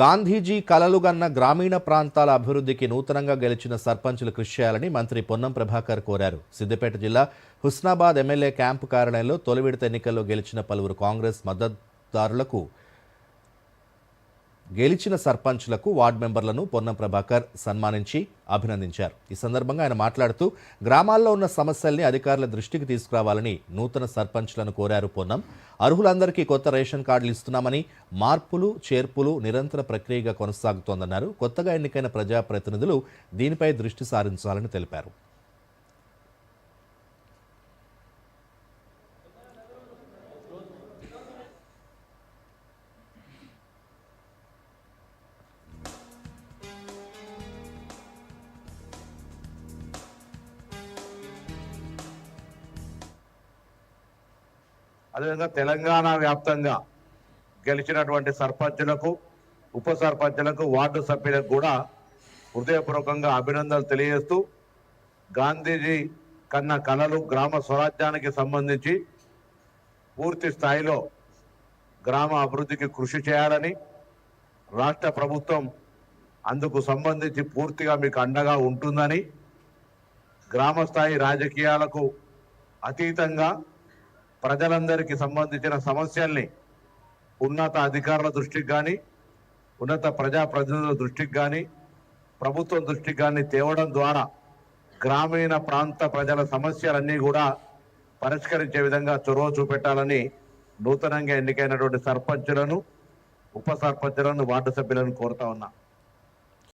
గాంధీజీ కలలుగన్న గ్రామీణ ప్రాంతాల అభివృద్ధికి నూతనంగా గెలిచిన సర్పంచులు కృషి చేయాలని మంత్రి పొన్నం ప్రభాకర్ కోరారు. సిద్దిపేట జిల్లా హుస్నాబాద్ ఎమ్మెల్యే క్యాంపు కార్యాలయంలో తొలి విడత ఎన్నికల్లో గెలిచిన పలువురు కాంగ్రెస్ మద్దతుదారులకు గెలిచిన సర్పంచ్లకు వార్డు మెంబర్లను పొన్నం ప్రభాకర్ సన్మానించి అభినందించారు. ఈ సందర్భంగా ఆయన మాట్లాడుతూ గ్రామాల్లో ఉన్న సమస్యల్ని అధికారుల దృష్టికి తీసుకురావాలని నూతన సర్పంచ్లను కోరారు పొన్నం. అర్హులందరికీ కొత్త రేషన్ కార్డులు ఇస్తున్నామని మార్పులు చేర్పులు నిరంతర ప్రక్రియగా కొనసాగుతోందన్నారు. కొత్తగా ఎన్నికైన ప్రజాప్రతినిధులు దీనిపై దృష్టి సారించాలని తెలిపారు. అదేవిధంగా తెలంగాణ వ్యాప్తంగా గెలిచినటువంటి సర్పంచులకు ఉప సర్పంచులకు వార్డు సభ్యులకు కూడా హృదయపూర్వకంగా అభినందనలు తెలియజేస్తూ గాంధీజీ కన్న కళలు గ్రామ స్వరాజ్యానికి సంబంధించి పూర్తి స్థాయిలో గ్రామ అభివృద్ధికి కృషి చేయాలని రాష్ట్ర ప్రభుత్వం అందుకు సంబంధించి పూర్తిగా మీకు అండగా ఉంటుందని గ్రామ స్థాయి రాజకీయాలకు అతీతంగా ప్రజలందరికీ సంబంధించిన సమస్యల్ని ఉన్నత అధికారుల దృష్టికి కానీ ఉన్నత ప్రజాప్రతినిధుల దృష్టికి కానీ ప్రభుత్వం దృష్టికి కానీ తేవడం ద్వారా గ్రామీణ ప్రాంత ప్రజల సమస్యలన్నీ కూడా పరిష్కరించే విధంగా చొరవ చూపెట్టాలని నూతనంగా ఎన్నికైనటువంటి సర్పంచులను ఉప సర్పంచులను వార్డు సభ్యులను కోరుతా ఉన్నా.